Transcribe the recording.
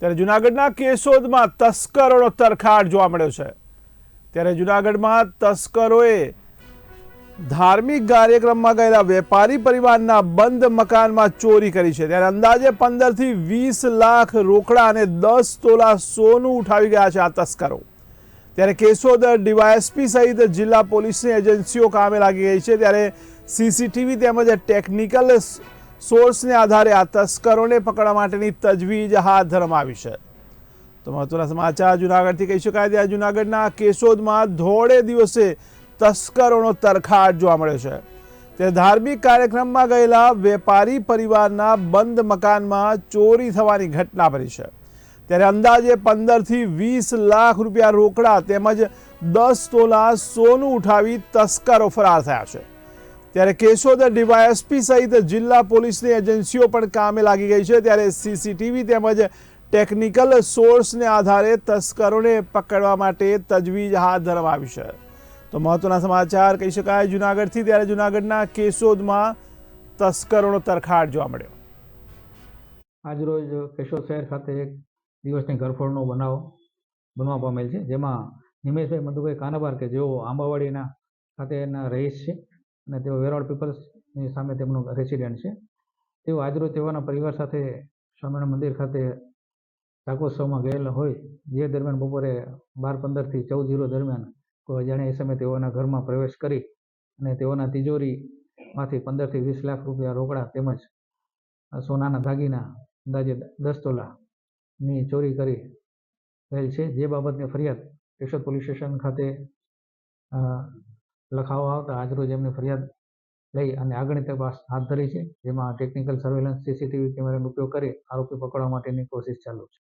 ત્યારે જુનાગઢના કેશોદમાં તસ્કરોનો તરખાટ જોવા મળ્યો છે. ત્યારે જુનાગઢમાં તસ્કરોએ ધાર્મિક કાર્યક્રમમાં ગયેલા વેપારી પરિવારના બંધ મકાનમાં ચોરી કરી છે. ત્યારે અંદાજે પંદરથી વીસ લાખ રોકડા અને દસ તોલા સોનું ઉઠાવી ગયા છે આ તસ્કરો. ત્યારે કેશોદ ડીવાયએસપી સહિત જિલ્લા પોલીસની એજન્સીઓ કામે લાગી ગઈ છે. ત્યારે સીસીટીવી તેમજ ટેકનિકલ સોર્સને આધારે આ તસ્કરોને પકડવા માટેની તજવીજ હાથ ધરવામાં આવી છે. તો મહત્વના સમાચાર, જુનાગઢથી કહી શકાય ત્યાં જુનાગઢના કેશોદમાં ધોળે દિવસે તસ્કરોનો તરખાટ જોવા મળ્યો છે. તે ધાર્મિક કાર્યક્રમમાં ગયેલા વેપારી પરિવારના બંધ મકાનમાં ચોરી થવાની ઘટના બની છે. ત્યારે અંદાજે પંદરથી વીસ લાખ રૂપિયા રોકડા તેમજ દસ તોલા સોનું ઉઠાવી તસ્કરો ફરાર થયા છે. ત્યારે કેશોદ ડીવાયએસપી સહિત જિલ્લા પોલીસની એજન્સીઓ પણ કામે લાગી ગઈ છે. ત્યારે સીસીટીવી તેમજ ટેકનિકલ સોર્સને આધારે તસ્કરોને પકડવા માટે તજવીજ હાથ ધરવામાં આવી છે. તો મહત્વના સમાચાર કહી શકાય, જુનાગઢથી ત્યારે જુનાગઢના કેશોદમાં તસ્કરોનો તરખાટ જોવા મળ્યો. આજરોજ કેશોદ શહેર ખાતે એક દિવસની ઘરફોડનો બનાવ બનવા પામેલ છે, જેમાં નિમેશભાઈ મધુભાઈ કાનાબાર કે જેઓ આંબાવાડીના ખાતેના રહીશ છે અને તેઓ વેરાવળ પીપલ્સની સામે તેમનું રેસિડેન્ટ છે. તેઓ આજરોજ તેઓના પરિવાર સાથે સ્વામિનારાયણ મંદિર ખાતે શાકોત્સવમાં ગયેલા હોય. જે દરમિયાન બપોરે બાર પંદરથી ચૌદ જીરો દરમિયાન કોઈ અજાણ્યા એ સમયે તેઓના ઘરમાં પ્રવેશ કરી અને તેઓના તિજોરીમાંથી પંદરથી વીસ લાખ રૂપિયા રોકડા તેમજ સોનાના દાગીના અંદાજે દસ તોલાની ચોરી કરી રહેલ છે. જે બાબતની ફરિયાદ કેશોદ પોલીસ સ્ટેશન ખાતે લખાવવા આવતા આજરોજ એમની ફરિયાદ લઈ અને આગળની તપાસ હાથ ધરી છે. જેમાં ટેકનિકલ સર્વેલન્સ સીસીટીવી કેમેરાનો ઉપયોગ કરી આરોપી પકડવા માટેની કોશિશ ચાલુ છે.